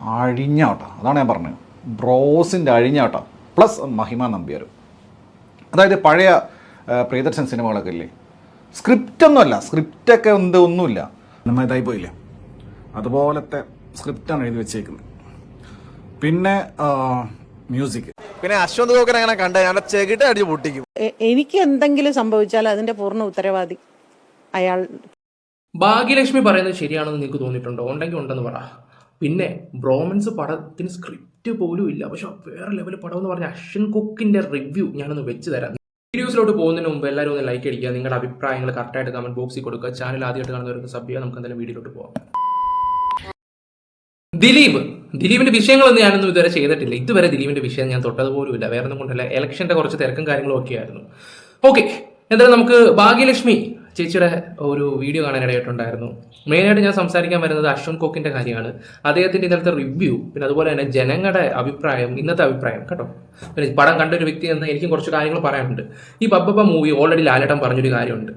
അഴിഞ്ഞാട്ടം. അതാണ് ഞാൻ പറഞ്ഞത്. ബ്രോസിന്റെ അഴിഞ്ഞാട്ടം പ്ലസ് മഹിമ നമ്പ്യാർ. അതായത് പഴയ പ്രിയദർശൻ സിനിമകളൊക്കെ ഇല്ലേ? സ്ക്രിപ്റ്റൊന്നുമല്ല. സ്ക്രിപ്റ്റൊക്കെ എന്ത് ഒന്നുമില്ല. നമ്മൾ ഇതായി പോയില്ലേ? അതുപോലത്തെ സ്ക്രിപ്റ്റാണ് എഴുതി വെച്ചേക്കുന്നത്. പിന്നെ മ്യൂസിക്. പിന്നെ അശ്വന്ത് ഗോക്കൻ അങ്ങനെ കണ്ട? ഞാൻ ചെകിട്ട് അടിച്ച് പൊട്ടിക്കും. എനിക്ക് എന്തെങ്കിലും സംഭവിച്ചാൽ അതിന്റെ പൂർണ ഉത്തരവാദി അയാൾ. ഭാഗ്യലക്ഷ്മി പറയുന്നത് ശരിയാണെന്ന് നിങ്ങൾക്ക് തോന്നിയിട്ടുണ്ടോ? ഉണ്ടെങ്കിൽ ഉണ്ടെന്ന് പറ. പിന്നെ ബ്രോമൻസ് പടത്തിന് സ്ക്രിപ്റ്റ് പോലും ഇല്ല. പക്ഷെ വേറെ ലെവൽ പടം എന്ന് പറഞ്ഞാൽ അശ്വൻ കുക്കിന്റെ റിവ്യൂ ഞാനൊന്ന് വെച്ച് തരാം. വീഡിയോസിലോട്ട് പോകുന്നതിന് മുമ്പ് എല്ലാവരും ഒന്ന് ലൈക്ക് അടിക്കുക. നിങ്ങളുടെ അഭിപ്രായങ്ങൾ കറക്റ്റായിട്ട് കമന്റ് ബോക്സിൽ കൊടുക്കുക. ചാനൽ ആദ്യമായിട്ട് കാണുന്നവർക്ക് സബ് ചെയ്യുക. നമുക്ക് എന്തായാലും വീഡിയോയിലോട്ട് പോകാം ദിലീപ്. ദിലീപിന്റെ വിഷയങ്ങളൊന്നും ഞാനൊന്നും ഇതുവരെ ചെയ്തിട്ടില്ല. ഇതുവരെ ദിലീപിന്റെ വിഷയം ഞാൻ തൊട്ടത് പോലും ഇല്ല വേറെ ഒന്നും കൊണ്ടല്ല. ഇലക്ഷന്റെ കുറച്ച് തിരക്കും കാര്യങ്ങളും ഒക്കെ ആയിരുന്നു. ഓക്കെ എന്തായാലും നമുക്ക് ഭാഗ്യലക്ഷ്മി ചേച്ചിയുടെ ഒരു വീഡിയോ കാണാനിടയായിട്ടുണ്ടായിരുന്നു മെയിനായിട്ട് ഞാൻ സംസാരിക്കാൻ വരുന്നത് അശ്വൻ കോക്കിന്റെ കാര്യമാണ്. അദ്ദേഹത്തിന്റെ ഇന്നലത്തെ റിവ്യൂ പിന്നെ അതുപോലെ തന്നെ ജനങ്ങളുടെ അഭിപ്രായം ഇന്നത്തെ അഭിപ്രായം കേട്ടോ. പിന്നെ പടം കണ്ടൊരു വ്യക്തി എന്ന് എനിക്കും കുറച്ച് കാര്യങ്ങൾ പറയാനുണ്ട്. ഈ ബബ്ബ മൂവി ഓൾറെഡി ലാലേട്ടൻ പറഞ്ഞൊരു കാര്യമുണ്ട്.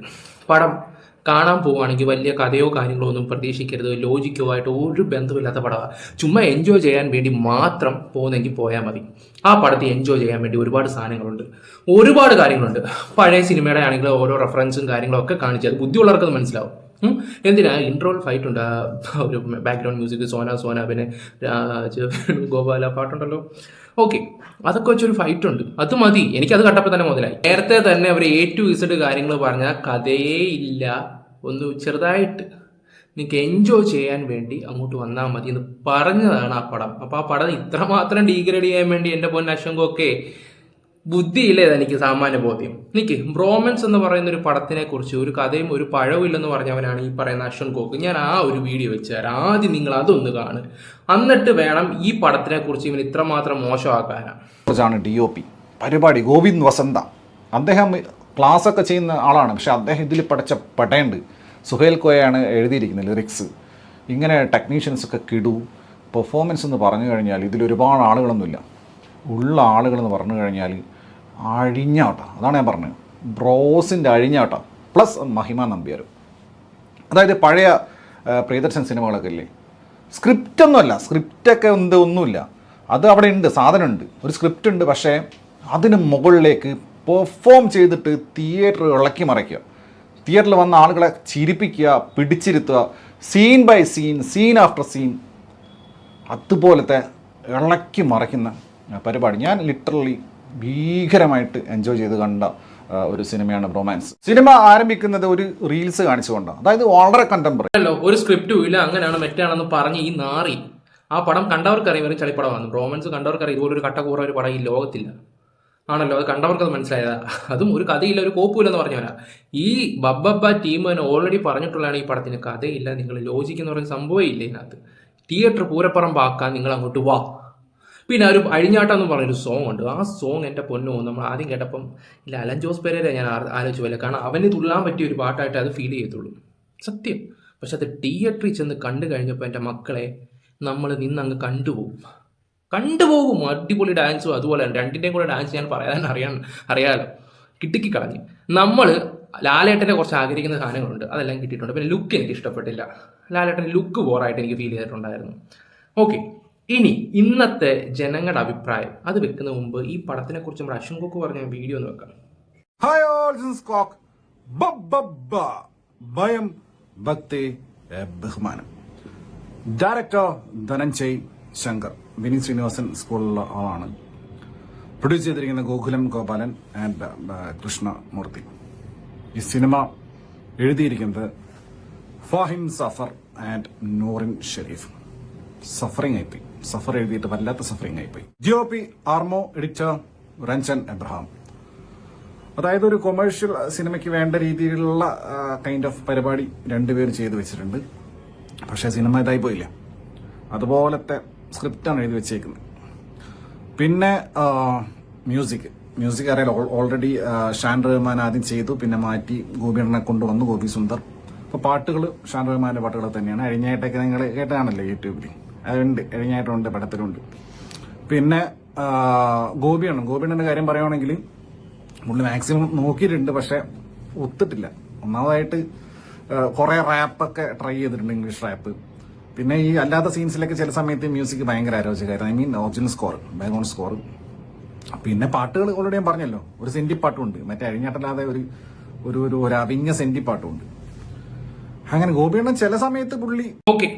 പടം കാണാൻ പോവുകയാണെങ്കിൽ വലിയ കഥയോ കാര്യങ്ങളോ ഒന്നും പ്രതീക്ഷിക്കരുത്. ലോജിക്കോ ആയിട്ട് ഒരു ബന്ധമില്ലാത്ത പടമാണ് ചുമ്മാ എൻജോയ് ചെയ്യാൻ വേണ്ടി മാത്രം പോകുന്നെങ്കിൽ പോയാൽ മതി. ആ പടത്തിൽ എൻജോയ് ചെയ്യാൻ വേണ്ടി ഒരുപാട് സാധനങ്ങളുണ്ട്. ഒരുപാട് കാര്യങ്ങളുണ്ട്. പഴയ സിനിമയുടെ ആണെങ്കിൽ ഓരോ റെഫറൻസും കാര്യങ്ങളും ഒക്കെ കാണിച്ചത് ബുദ്ധിയുള്ളവർക്ക് അത് മനസ്സിലാവും. എന്തിനാ? ഇൻട്രോൾ ഫൈറ്റ് ഉണ്ട്. ഒരു ബാക്ക്ഗ്രൗണ്ട് മ്യൂസിക് സോന സോന പിന്നെ ഗോപാല പാട്ടുണ്ടല്ലോ. ഓക്കെ അതൊക്കെ വെച്ചൊരു ഫൈറ്റ് ഉണ്ട്. അത് മതി. എനിക്കത് കണ്ടപ്പോൾ തന്നെ മുതലായി. നേരത്തെ തന്നെ അവർ എ ടു ഇസഡ് കാര്യങ്ങൾ പറഞ്ഞാൽ കഥയേ ഇല്ല. ഒന്ന് ചെറുതായിട്ട് നിങ്ങൾക്ക് എൻജോയ് ചെയ്യാൻ വേണ്ടി അങ്ങോട്ട് വന്നാൽ മതി എന്ന് പറഞ്ഞതാണ് ആ പടം. അപ്പോൾ ആ പടം ഇത്രമാത്രം ഡീഗ്രേഡ് ചെയ്യാൻ വേണ്ടി എന്റെ പൊന്ന അശങ്കൊക്കെ ബുദ്ധിയില്ലേ എനിക്ക് സാമാന്യ ബോധ്യം? എനിക്ക് ബ്രോമൻസ് എന്ന് പറയുന്ന ഒരു പടത്തിനെ കുറിച്ച് ഒരു കഥയും ഒരു പഴവും ഇല്ലെന്ന് പറഞ്ഞവനാണ് ഈ പറയുന്ന അശ്വൻ കോക്ക് ഞാൻ ആ ഒരു വീഡിയോ വെച്ച് തരാം. ആദ്യം നിങ്ങൾ അതൊന്ന് കാണ് എന്നിട്ട് വേണം ഈ പടത്തിനെ കുറിച്ച് ഇവൻ ഇത്രമാത്രം മോശമാക്കാനാണ് ഡി ഒ പി പരിപാടി ഗോവിന്ദ് വസന്ത. അദ്ദേഹം ക്ലാസ് ഒക്കെ ചെയ്യുന്ന ആളാണ്. പക്ഷേ അദ്ദേഹം ഇതിൽ പഠിച്ച പടയുണ്ട്. സുഹേൽ കോയാണ് എഴുതിയിരിക്കുന്നത് ലിറിക്സ് ഇങ്ങനെ ടെക്നീഷ്യൻസ് ഒക്കെ കിടു പെർഫോമൻസ് എന്ന് പറഞ്ഞു കഴിഞ്ഞാൽ ഇതിൽ ഒരുപാട് ആളുകളൊന്നുമില്ല. ഉള്ള ആളുകളെന്ന് പറഞ്ഞു കഴിഞ്ഞാൽ അഴിഞ്ഞാട്ട. അതാണ് ഞാൻ പറഞ്ഞത്. ബ്രോസിന്റെ അഴിഞ്ഞാട്ട പ്ലസ് മഹിമ നമ്പ്യാർ അതായത് പഴയ പ്രിയദർശൻ സിനിമകളൊക്കെ ഇല്ലേ? സ്ക്രിപ്റ്റൊന്നുമല്ല സ്ക്രിപ്റ്റൊക്കെ എന്ത് ഒന്നുമില്ല. അത് അവിടെ ഉണ്ട് സാധനമുണ്ട്. ഒരു സ്ക്രിപ്റ്റ് ഉണ്ട്. പക്ഷേ അതിന് മുകളിലേക്ക് പെർഫോം ചെയ്തിട്ട് തിയേറ്റർ ഇളക്കി മറിക്കുക. തിയേറ്ററിൽ വന്ന ആളുകളെ ചിരിപ്പിക്കുക പിടിച്ചിരുത്തുക scene by scene scene after scene അതുപോലത്തെ ഇളക്കി മറിക്കുന്ന പരിപാടി. ഞാൻ ലിറ്ററലി ഭീകരമായിട്ട് എൻജോയ് ചെയ്ത് കണ്ട ഒരു സിനിമയാണ് റൊമാൻസ് സിനിമ ആരംഭിക്കുന്നത് ഒരു റീൽസ് കാണിച്ചുകൊണ്ടാണ്. അതായത് വളരെ കണ്ടംപററി അല്ലോ ഒരു സ്ക്രിപ്റ്റും ഇല്ല അങ്ങനെയാണ് മെറ്റാണെന്ന് പറഞ്ഞ് ഈ നാറി. ആ പടം കണ്ടവർക്കറിയാം വെറും ചളിപ്പടമാണ്. റോമൻസ് കണ്ടവർക്കറിയാം ഇതുപോലൊരു കട്ടക്കൂറ ഒരു പടം ഈ ലോകത്തില്ല. ആണല്ലോ അത് കണ്ടവർക്ക് അത് മനസ്സിലായതാ. അതും ഒരു കഥയില്ല ഒരു കോപ്പുമില്ലെന്ന് പറഞ്ഞവരാ. ഈ ബബ്ബബ്ബ ടീം തന്നെ ഓൾറെഡി പറഞ്ഞിട്ടുള്ളതാണ് ഈ പടത്തിന് കഥയില്ല നിങ്ങൾ ലോജിക്ക് എന്ന് പറയുന്ന സംഭവം ഇല്ല ഇതിനകത്ത്. തിയേറ്റർ പൂരപ്പറമ്പാക്കാൻ നിങ്ങൾ അങ്ങോട്ട് വാ. പിന്നെ ഒരു അഴിഞ്ഞാട്ടം എന്ന് പറഞ്ഞൊരു സോങ് ഉണ്ട്. ആ സോങ് എന്റെ പൊന്നോ നമ്മൾ ആദ്യം കേട്ടപ്പം ഇല്ല അലൻ ജോസ് പെരേരെ ഞാൻ ആലോചിച്ചു പോലെ കാരണം അവന് തുള്ളാൻ പറ്റിയ ഒരു പാട്ടായിട്ട് അത് ഫീൽ ചെയ്യത്തുള്ളൂ. സത്യം. പക്ഷെ അത് തിയേറ്ററിൽ ചെന്ന് കണ്ടു കഴിഞ്ഞപ്പോൾ എന്റെ മക്കളെ നമ്മൾ നിന്ന് അങ്ങ് കണ്ടുപോകും. കണ്ടുപോകും അടിപൊളി ഡാൻസും അതുപോലെ രണ്ടിന്റെയും കൂടെ ഡാൻസ് ഞാൻ പറയാൻ അറിയാൻ അറിയാമല്ലോ കിട്ടിക്കി കളഞ്ഞ്. നമ്മൾ ലാലേട്ടനെ കുറച്ച് ആഗ്രഹിക്കുന്ന സാധനങ്ങളുണ്ട്. അതെല്ലാം കിട്ടിയിട്ടുണ്ട്. പിന്നെ ലുക്ക് എനിക്ക് ഇഷ്ടപ്പെട്ടില്ല. ലാലേട്ടന്റെ ലുക്ക് ബോറായിട്ട് എനിക്ക് ഫീൽ ചെയ്തിട്ടുണ്ടായിരുന്നു. ഓക്കെ ഇനി ഇന്നത്തെ ജനങ്ങളുടെ അഭിപ്രായം. അത് വെക്കുന്ന മുമ്പ് ഈ പടത്തിനെ കുറിച്ച് നമ്മുടെ അശ്വൻ കോക്ക് പറഞ്ഞ വീഡിയോ ഒന്ന് വെക്കാം. ഹായ് ഓൾ കോക്ക് ഭയം ഭക്തി ബഹുമാനം ഡയറക്ടർ ധനഞ്ജയ് ശങ്കർ വിനീത് ശ്രീനിവാസൻ സ്കൂളിലുള്ള ആളാണ്. പ്രൊഡ്യൂസ് ചെയ്തിരിക്കുന്ന ഗോകുലം ഗോപാലൻ ആൻഡ് കൃഷ്ണമൂർത്തി. ഈ സിനിമ എഴുതിയിരിക്കുന്നത് ഫാഹിം സഫർ ആൻഡ് നൂറിൻ ഷെരീഫ്. സഫറിംഗ് ആയിപ്പോയി. സഫർ എഴുതിയിട്ട് വല്ലാത്ത സഫറിംഗ് ആയിപ്പോയി. ജിഒ പി ആർമോ എഡിറ്റർ രഞ്ജൻ എബ്രഹാം അതായത് ഒരു കൊമേഴ്ഷ്യൽ സിനിമയ്ക്ക് വേണ്ട രീതിയിലുള്ള കൈൻഡ് ഓഫ് പരിപാടി രണ്ടുപേരും ചെയ്തു വെച്ചിട്ടുണ്ട്. പക്ഷേ സിനിമ ഇതായി പോയില്ല. അതുപോലത്തെ സ്ക്രിപ്റ്റാണ് എഴുതി വെച്ചേക്കുന്നത്. പിന്നെ മ്യൂസിക്. മ്യൂസിക് അറിയാലോ ഓൾറെഡി ഷാൻ റഹ്മാൻ ആദ്യം ചെയ്തു പിന്നെ മാറ്റി ഗോപിയണ്ണനെ കൊണ്ടുവന്നു ഗോപി സുന്ദർ. അപ്പോൾ പാട്ടുകൾ ഷാൻ റഹ്മാന്റെ പാട്ടുകൾ തന്നെയാണ്. അഴിഞ്ഞായിട്ടൊക്കെ നിങ്ങൾ കേട്ടതാണല്ലോ യൂട്യൂബിൽ അതുണ്ട് അഴിഞ്ഞായിട്ടുണ്ട് പടത്തിലുണ്ട് പിന്നെ ഗോപിയാണ് ഗോപിയണ്ണൻ. ഗോപിയണ്ണന്റെ കാര്യം പറയുവാണെങ്കിൽ പുള്ളി മാക്സിമം നോക്കിയിട്ടുണ്ട് പക്ഷെ ഒത്തിട്ടില്ല. ഒന്നാമതായിട്ട് കുറെ റാപ്പൊക്കെ ട്രൈ ചെയ്തിട്ടുണ്ട് ഇംഗ്ലീഷ് റാപ്പ്. പിന്നെ ഈ അല്ലാത്ത സീൻസിലൊക്കെ ചില സമയത്ത് മ്യൂസിക് ഭയങ്കര അരോചകമായിരുന്നു. I mean original score background score പിന്നെ പാട്ടുകൾ ഓൾറെഡി ഞാൻ പറഞ്ഞല്ലോ. ഒരു സെന്റി പാട്ടുമുണ്ട് മറ്റേ അഴിഞ്ഞാട്ടല്ലാതെ ഒരു ഒരു ഒരു ഒരു അവിഞ്ഞ സെന്റി പാട്ടുമുണ്ട് അങ്ങനെ ഗോപിയണ്ണൻ ചില സമയത്ത് പുള്ളി ഓക്കെ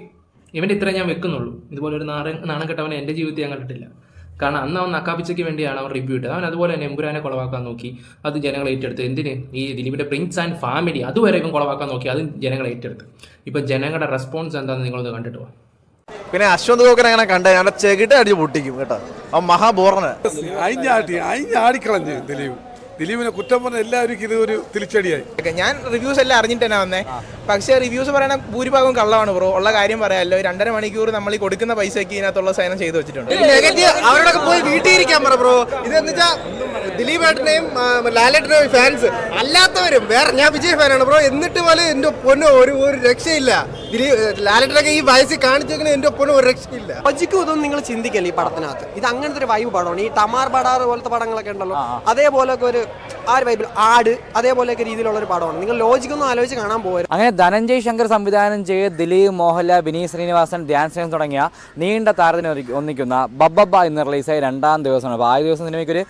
ഇവന്റെ ഇത്ര ഞാൻ വെക്കുന്നുള്ളൂ. ഇതുപോലെ ഒരു നാടൻ നാണം കെട്ടവനെ എന്റെ ജീവിതത്തിൽ ഞാൻ കണ്ടിട്ടില്ല. കാരണം അന്ന് അവൻ നക്കാപ്പിച്ചയ്ക്ക് വേണ്ടിയാണ് അവൻ റിവ്യൂ ഇട്ടത്. അവൻ അതുപോലെ തന്നെ എമ്പുരാനെ കുളവാക്കാൻ നോക്കി. അത് ജനങ്ങൾ ഏറ്റെടുത്ത്. എന്തിന്? ഈ ദിലീപിന്റെ പ്രിൻസ് ആൻഡ് ഫാമിലി അതുവരെ ഇവൻ കുളവാക്കാൻ നോക്കി. അത് ജനങ്ങൾ ഏറ്റെടുത്ത്. ഇപ്പൊ ജനങ്ങളുടെ റെസ്പോൺസ് എന്താണെന്ന് നിങ്ങളൊന്ന് കണ്ടിട്ട് പോകാം പിന്നെ അശ്വന്ത് ഗോക്കനെ അങ്ങനെ കണ്ട? ഞാൻ ചെകിട്ട് അടിച്ച് പൊട്ടിക്കും കേട്ടോ. അവൻ മഹാബോറന്. അയിഞ്ഞാടി അയിഞ്ഞാടിക്കളഞ്ഞ് ദിലീപ്. ദിലീപിനെ കുറ്റം പറഞ്ഞ എല്ലാവർക്കും ഇത് ഒരു തിരിച്ചടിയായി. ഞാൻ റിവ്യൂസ് എല്ലാം അറിഞ്ഞിട്ട് തന്നെ വന്നേ. പക്ഷേ റിവ്യൂസ് പറയണ ഭൂരിഭാഗം കള്ളമാണ് ബ്രോ. ഉള്ള കാര്യം പറയാമല്ലോ രണ്ടര മണിക്കൂർ നമ്മൾ ഈ കൊടുക്കുന്ന പൈസയ്ക്ക് ഇതിനകത്തുള്ള സൈനം ചെയ്തു വെച്ചിട്ടുണ്ട്. നെഗറ്റീവ് അവരോടൊക്കെ പോയി വീട്ടിൽ ഇരിക്കാൻ പറ ബ്രോ. ഇതെന്ന് എന്താ ദിലീപ് ഏട്ടനെയും ലാലേട്ടനെയും ഫാൻസ് അല്ലാത്തവരും വേറെ ഞാൻ വിജയ് ഫാനാണ് ബ്രോ. എന്നിട്ട് പോലും എന്റെ പൊന്നു ഒരു ഒരു രക്ഷയില്ല. ദിലീപ് ലാലേട്ടനൊക്കെ ഈ വയസ്സിൽ കാണിച്ചേക്കണ എന്റെ പൊന്നോ ഒരു രക്ഷയില്ല. പജിക്കും ഇതൊന്നും നിങ്ങൾ ചിന്തിക്കല്ലേ ഈ പടത്തിനകത്ത്? ഇത് അങ്ങനത്തെ ഒരു വൈബ് പടമാണ് ഈ ടമാർ ബടാർ പോലത്തെ പടങ്ങളൊക്കെ ഉണ്ടല്ലോ. അതേപോലൊക്കെ ഒരു ആ ഒരു വൈബിൽ ആട് അതേപോലെയൊക്കെ രീതിയിലുള്ള ഒരു പടമാണ് നിങ്ങൾ ലോജിക്കൊന്നും ആലോചിച്ച് കാണാൻ പോകരുത്. അങ്ങനെ ധനഞ്ജയ് ശങ്കർ സംവിധാനം ചെയ്ത് ദിലീപ് മോഹൻലാൽ വിനീത് ശ്രീനിവാസൻ ധ്യാൻ ശ്രീൻ തുടങ്ങിയ നീണ്ട താരത്തിന് ഒന്നിക്കുന്ന ബബ്ബ ഇന്ന് റിലീസായി രണ്ടാം ദിവസമാണ്. അപ്പോൾ ആദ്യ ദിവസം സിനിമയ്ക്ക് ഒരു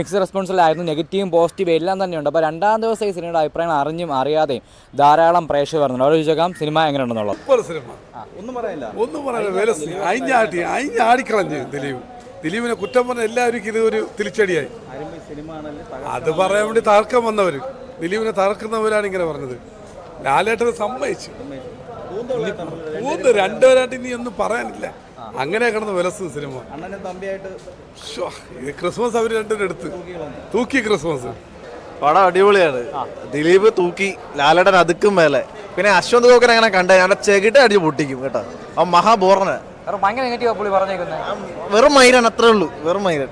മിക്സ് റെസ്പോൺസിലായിരുന്നു നെഗറ്റീവും പോസിറ്റീവും എല്ലാം തന്നെയുണ്ട്. അപ്പോൾ രണ്ടാം ദിവസം ഈ സിനിമയുടെ അഭിപ്രായം അറിഞ്ഞും അറിയാതെയും ധാരാളം പ്രേക്ഷകർ വരുന്നുണ്ട്. അവർ ചോദിക്കാം സിനിമ എങ്ങനെയുണ്ടെന്നുള്ളത്? സിനിമ. ഒന്നും പറയാനില്ല ഒന്നും പറയാനില്ല അയിഞ്ഞാടിക്കളഞ്ഞ് ദിലീപ്. ദിലീപിനെ കുറ്റം പറഞ്ഞ എല്ലാവർക്കും ഇത് ഒരു തിരിച്ചടിയായി. അത് പറയാൻ വേണ്ടി തർക്കം വന്നവര്. ദിലീപിനെ തർക്കുന്നവരാണ് ഇങ്ങനെ പറഞ്ഞത്. ലാലേട്ടനെ സമ്മതിച്ചു. മൂന്ന് രണ്ടുപേരായിട്ട് ഇനി ഒന്നും പറയാനില്ല. അങ്ങനെ കിടന്ന് വിലസ് സിനിമ. ക്രിസ്മസ് അവർ രണ്ടുപേരും എടുത്ത്. തൂക്കി ക്രിസ്മസ്. പടം അടിപൊളിയാണ്. ദിലീപ് തൂക്കി ലാലേട്ടൻ അതുക്കും മേലെ. പിന്നെ അശ്വന്ത് ഗോക്കനെ അങ്ങനെ കണ്ട? ഞാൻ ചെകിട്ട് അടിച്ച് പൊട്ടിക്കും കേട്ടോ. അവൻ മഹാബോറന്. കാരണം ഭയങ്കര നെഗറ്റീവ് പുള്ളി പറഞ്ഞേക്കുന്നത് വെറും മൈരൻ അത്രേ ഉള്ളൂ. വെറും മൈരൻ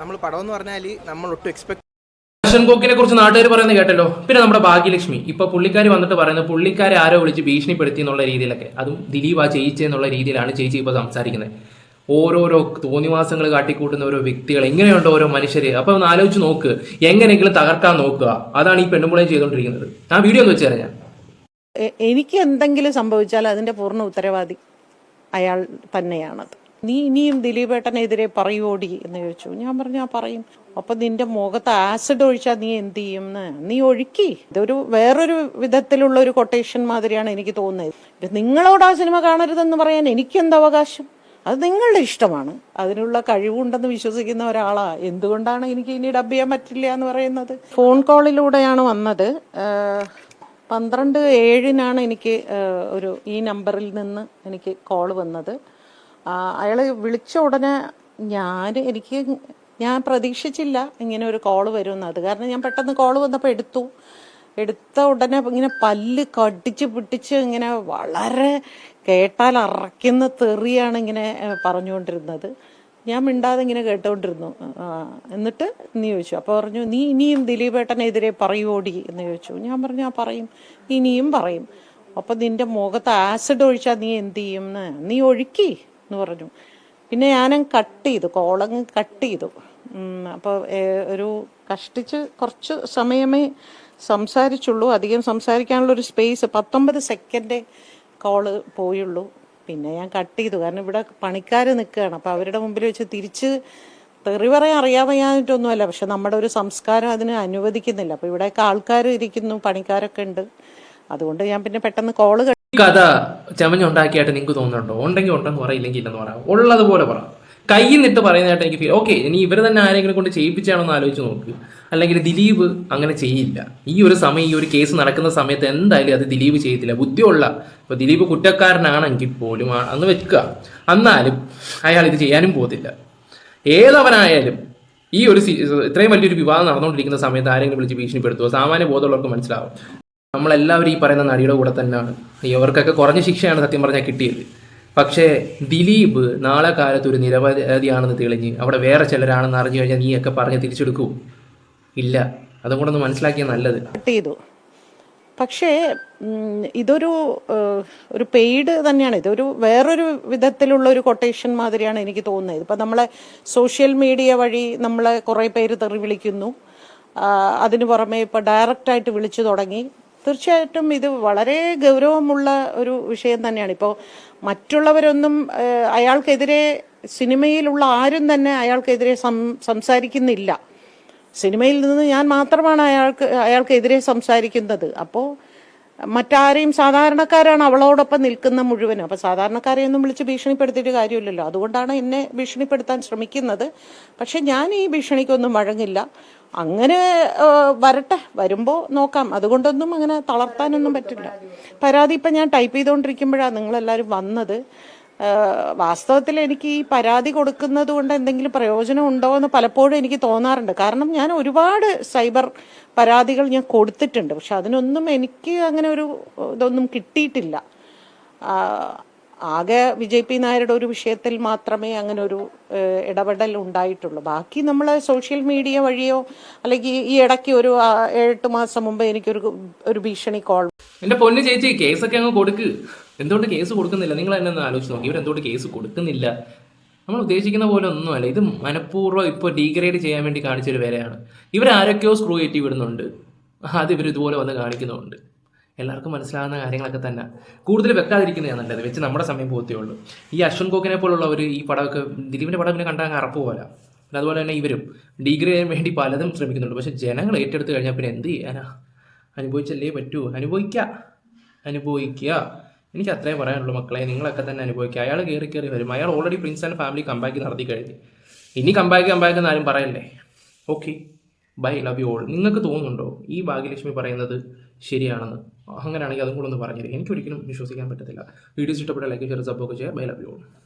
നമ്മൾ പടം എന്ന് പറഞ്ഞാൽ നമ്മൾ ഒട്ടും എക്സ്പെക്ട് കോക്കിനെ കുറിച്ച് നാട്ടുകാർ പറയുന്നത് കേട്ടല്ലോ. പിന്നെ നമ്മുടെ ഭാഗ്യലക്ഷ്മി. ഇപ്പൊ പുള്ളിക്കാരി വന്നിട്ട് പറയുന്നത് പുള്ളിക്കാരെ ആരോ വിളിച്ച് ഭീഷണിപ്പെടുത്തി എന്നുള്ള രീതിയിലൊക്കെ. അതും ദിലീപ് ആ ചെയ്യിച്ചെന്നുള്ള രീതിയിലാണ് ചേച്ചി ഇപ്പൊ സംസാരിക്കുന്നത്. ഓരോരോ തോന്നിവാസങ്ങൾ കാട്ടിക്കൂട്ടുന്ന ഓരോ വ്യക്തികൾ എങ്ങനെയുണ്ട് ഓരോ മനുഷ്യര്. അപ്പൊ ഒന്ന് ആലോചിച്ച് നോക്ക്. എങ്ങനെയെങ്കിലും തകർക്കാൻ നോക്കുക. അതാണ് ഈ പെണ്ണുമ്പളയും ചെയ്തുകൊണ്ടിരിക്കുന്നത് ആ വീഡിയോ ഒന്ന് വെച്ചുതരാം ഞാൻ. എനിക്ക് എന്തെങ്കിലും സംഭവിച്ചാൽ അതിന്റെ പൂർണ ഉത്തരവാദി. അയാൾ തന്നെയാണത്. നീ ഇനിയും ദിലീപേട്ടനെതിരെ പറയുവോടി എന്ന് ചോദിച്ചു. ഞാൻ പറഞ്ഞു ആ പറയും. അപ്പൊ നിന്റെ മുഖത്ത് ആസിഡ് ഒഴിച്ചാൽ നീ എന്ത് ചെയ്യും നീ ഒഴുക്കി. ഇതൊരു വേറൊരു വിധത്തിലുള്ള ഒരു കൊട്ടേഷൻ മാതിരിയാണ് എനിക്ക് തോന്നുന്നത്. നിങ്ങളോട് ആ സിനിമ കാണരുതെന്ന് പറയാൻ എനിക്ക് എന്ത് അവകാശം? അത് നിങ്ങളുടെ ഇഷ്ടമാണ്. അതിനുള്ള കഴിവുണ്ടെന്ന് വിശ്വസിക്കുന്ന ഒരാളാ. എന്തുകൊണ്ടാണ് എനിക്ക് ഇനി ഡബ് ചെയ്യാൻ പറ്റില്ല എന്ന് പറയുന്നത്? ഫോൺ കോളിലൂടെയാണ് വന്നത്. പന്ത്രണ്ട് ഏഴിനാണ് എനിക്ക് ഒരു ഈ നമ്പറിൽ നിന്ന് എനിക്ക് കോൾ വന്നത്. അയാൾ വിളിച്ച ഉടനെ ഞാൻ എനിക്ക് ഞാൻ പ്രതീക്ഷിച്ചില്ല ഇങ്ങനെ ഒരു കോൾ വരുമെന്ന്. അത് കാരണം ഞാൻ പെട്ടെന്ന് കോൾ വന്നപ്പോൾ എടുത്തു. എടുത്ത ഉടനെ ഇങ്ങനെ പല്ല് കടിച്ച് പിടിച്ച് ഇങ്ങനെ വളരെ കേട്ടാൽ അറയ്ക്കുന്ന തെറിയാണ് ഇങ്ങനെ പറഞ്ഞുകൊണ്ടിരുന്നത്. ഞാൻ മിണ്ടാതെ ഇങ്ങനെ കേട്ടോണ്ടിരുന്നു. എന്നിട്ട് നീ ചോദിച്ചു. അപ്പോൾ പറഞ്ഞു നീ ഇനിയും ദിലീപേട്ടനെതിരെ പറയുവോടി? എന്ന് ചോദിച്ചു. ഞാൻ പറഞ്ഞു ആ പറയും. ഇനിയും പറയും. അപ്പോൾ നിന്റെ മുഖത്ത് ആസിഡ് ഒഴിച്ചാൽ നീ എന്ത് ചെയ്യും? എന്ന് നീ ഒഴുക്കി? എന്ന് പറഞ്ഞു. പിന്നെ ഞാനും കട്ട് ചെയ്തു. കോളങ്ങ് കട്ട് ചെയ്തു. അപ്പോൾ ഒരു കഷ്ടിച്ച് കുറച്ച് സമയമേ സംസാരിച്ചുള്ളൂ. അധികം സംസാരിക്കാനുള്ള ഒരു സ്പേസ് പത്തൊമ്പത് സെക്കൻഡേ കോൾ പോയുള്ളൂ. പിന്നെ ഞാൻ കട്ട് ചെയ്തു. കാരണം ഇവിടെ പണിക്കാർ നിൽക്കുകയാണ്. അപ്പോൾ അവരുടെ മുമ്പിൽ വെച്ച് തിരിച്ച് തെറി പറയാൻ അറിയാതെയായിട്ടൊന്നുമല്ല പക്ഷെ നമ്മുടെ ഒരു സംസ്കാരം അതിന് അനുവദിക്കുന്നില്ല. അപ്പോൾ ഇവിടെയൊക്കെ ആൾക്കാർ ഇരിക്കുന്നു പണിക്കാരൊക്കെ ഉണ്ട്. അതുകൊണ്ട് ഞാൻ പിന്നെ പെട്ടെന്ന് കോൾ കഥ ചമഞ്ഞുണ്ടാക്കിയായിട്ട് നിങ്ങൾക്ക് തോന്നുന്നുണ്ടോ? ഉണ്ടെങ്കിൽ ഉണ്ടെന്ന് പറയില്ലെങ്കിൽ ഇല്ലെന്ന് പറയാം ഉള്ളതുപോലെ പറ. കയ്യിൽ നിന്നിട്ട് പറയുന്നതായിട്ട് എനിക്ക് ഫീൽ ഓക്കെ ഇനി ഇവർ തന്നെ ആരെങ്കിലും കൊണ്ട് ചെയ്യിപ്പിച്ചാണോ എന്ന് ആലോചിച്ച് നോക്ക്. അല്ലെങ്കിൽ ദിലീപ് അങ്ങനെ ചെയ്യില്ല. ഈ ഒരു സമയം ഈ ഒരു കേസ് നടക്കുന്ന സമയത്ത് എന്തായാലും അത് ദിലീപ് ചെയ്യത്തില്ല. ബുദ്ധിയുള്ള ഇപ്പൊ ദിലീപ് കുറ്റക്കാരനാണെങ്കിൽ പോലും അന്ന് വെക്കുക. എന്നാലും അയാൾ ഇത് ചെയ്യാനും പോകത്തില്ല. ഏതവനായാലും ഈ ഒരു ഇത്രയും വലിയൊരു വിവാദം നടന്നുകൊണ്ടിരിക്കുന്ന സമയത്ത് ആരെങ്കിലും വിളിച്ച് ഭീഷണിപ്പെടുത്തുമോ സാമാന്യ ബോധമുള്ളവർക്ക് മനസ്സിലാവും. നമ്മളെല്ലാവരും ഈ പറയുന്ന നടിയുടെ കൂടെ തന്നെയാണ്. ഇവർക്കൊക്കെ കുറഞ്ഞ ശിക്ഷയാണ് സത്യം പറഞ്ഞാൽ കിട്ടിയത്. പക്ഷേ ദിലീപ് നാളെ കാലത്ത് ഒരു നിരവധിയാണെന്ന് തെളിഞ്ഞ് അവിടെ വേറെ ചിലരാണെന്ന് അറിഞ്ഞു കഴിഞ്ഞാൽ നീയൊക്കെ പറഞ്ഞ് തിരിച്ചെടുക്കൂ. ഇല്ല അതും കൂടെ ഒന്ന് മനസ്സിലാക്കിയ നല്ലത്. പക്ഷേ ഇതൊരു ഒരു പെയ്ഡ് തന്നെയാണ്. ഇതൊരു വേറൊരു വിധത്തിലുള്ള ഒരു കൊട്ടേഷൻ മാതിരിയാണ് എനിക്ക് തോന്നുന്നത്. ഇപ്പം നമ്മളെ സോഷ്യൽ മീഡിയ വഴി നമ്മളെ കുറേ പേര് തെറി വിളിക്കുന്നു. അതിനു പുറമെ ഇപ്പം ഡയറക്റ്റായിട്ട് വിളിച്ചു തുടങ്ങി. തീർച്ചയായിട്ടും ഇത് വളരെ ഗൗരവമുള്ള ഒരു വിഷയം തന്നെയാണ്. ഇപ്പോൾ മറ്റുള്ളവരൊന്നും അയാൾക്കെതിരെ സിനിമയിലുള്ള ആരും തന്നെ അയാൾക്കെതിരെ സംസാരിക്കുന്നില്ല. സിനിമയിൽ നിന്ന് ഞാൻ മാത്രമാണ് അയാൾക്ക് അയാൾക്കെതിരെ സംസാരിക്കുന്നത്. അപ്പോൾ മറ്റാരെയും സാധാരണക്കാരാണ് അവളോടൊപ്പം നിൽക്കുന്ന മുഴുവനും അപ്പോൾ സാധാരണക്കാരെയൊന്നും വിളിച്ച് ഭീഷണിപ്പെടുത്തിയിട്ട് കാര്യമില്ലല്ലോ. അതുകൊണ്ടാണ് എന്നെ ഭീഷണിപ്പെടുത്താൻ ശ്രമിക്കുന്നത്. പക്ഷെ ഞാൻ ഈ ഭീഷണിക്കൊന്നും വഴങ്ങില്ല. അങ്ങനെ വരട്ടെ വരുമ്പോൾ നോക്കാം. അതുകൊണ്ടൊന്നും അങ്ങനെ തളർത്താനൊന്നും പറ്റില്ല. പരാതി ഇപ്പം ഞാൻ ടൈപ്പ് ചെയ്തുകൊണ്ടിരിക്കുമ്പോഴാണ് നിങ്ങളെല്ലാവരും വന്നത്. വാസ്തവത്തിൽ എനിക്ക് ഈ പരാതി കൊടുക്കുന്നത് കൊണ്ട് എന്തെങ്കിലും പ്രയോജനം ഉണ്ടോ എന്ന് പലപ്പോഴും എനിക്ക് തോന്നാറുണ്ട്. കാരണം ഞാൻ ഒരുപാട് സൈബർ പരാതികൾ ഞാൻ കൊടുത്തിട്ടുണ്ട്. പക്ഷെ അതിനൊന്നും എനിക്ക് അങ്ങനെ ഒരു ഇതൊന്നും കിട്ടിയിട്ടില്ല. ആകെ വിജയ് പി നായരുടെ ഒരു വിഷയത്തിൽ മാത്രമേ അങ്ങനെ ഒരു ഇടപെടൽ ഉണ്ടായിട്ടുള്ളൂ. ബാക്കി നമ്മൾ സോഷ്യൽ മീഡിയ വഴിയോ അല്ലെങ്കിൽ ഈ ഇടയ്ക്ക് ഒരു ഏഴെട്ട് മാസം മുമ്പ് എനിക്കൊരു ഒരു ഭീഷണി കോൾ എന്റെ പൊന്ന് ചേച്ചി കേസൊക്കെ അങ്ങ് കൊടുക്ക്. എന്തുകൊണ്ട് കേസ് കൊടുക്കുന്നില്ല? നിങ്ങൾ എന്നെ ഒന്ന് ആലോചിച്ച് നോക്കി. ഇവരെന്തുകൊണ്ട് കേസ് കൊടുക്കുന്നില്ല? നമ്മൾ ഉദ്ദേശിക്കുന്ന പോലെ ഒന്നുമല്ല. ഇത് മനഃപൂർവം ഇപ്പോൾ ഡീഗ്രേഡ് ചെയ്യാൻ വേണ്ടി കാണിച്ചൊരു വിലയാണ്. ഇവരാരൊക്കെയോ സ്ക്രൂ കയറ്റി വിടുന്നുണ്ട് അത് ഇവർ ഇതുപോലെ വന്ന് കാണിക്കുന്നുമുണ്ട്. എല്ലാവർക്കും മനസ്സിലാകുന്ന കാര്യങ്ങളൊക്കെ തന്നെ. കൂടുതൽ വെക്കാതിരിക്കുന്നതാണ് നല്ലത്. വെച്ച് നമ്മുടെ സമയം പോകത്തേ ഉള്ളൂ. ഈ അശ്വൻ കോക്കിനെ ഒരു ഈ പടമൊക്കെ ദിലീപിന്റെ പടം പിന്നെ കണ്ടാൽ അറപ്പ് പോലെ പിന്നെ അതുപോലെ തന്നെ ഇവരും ഡിഗ്രി ചെയ്യാൻ വേണ്ടി പലതും ശ്രമിക്കുന്നുണ്ട്. പക്ഷേ ജനങ്ങൾ ഏറ്റെടുത്ത് കഴിഞ്ഞാൽ പിന്നെ എന്ത് ചെയ്യാനാ? അനുഭവിച്ചല്ലേ പറ്റൂ? അനുഭവിക്കുക അനുഭവിക്കുക എനിക്ക് അത്രേ പറയാനുള്ളൂ മക്കളെ. നിങ്ങളൊക്കെ തന്നെ അനുഭവിക്കുക അയാൾ കയറി കയറി വരും. അയാൾ already Prince and Family comeback നടത്തി കഴിഞ്ഞു. ഇനി കമ്പാക്ക് കമ്പാക്ക് എന്ന് ആരും പറയല്ലേ? Okay bye love you all നിങ്ങൾക്ക് തോന്നുന്നുണ്ടോ? ഈ ഭാഗ്യലക്ഷ്മി പറയുന്നത് ശരിയാണെന്ന്. അങ്ങനെയാണെങ്കിൽ അതും കൂടെ ഒന്ന് പറഞ്ഞിരിക്കും എനിക്കൊരിക്കലും വിശ്വസിക്കാൻ പറ്റത്തില്ല. വീഡിയോസ് ഇഷ്ടപ്പെട്ട ലൈക്ക് ഷെയർ സപ്പോർട്ട് ചെയ്യുക ബൈ ലവ് യു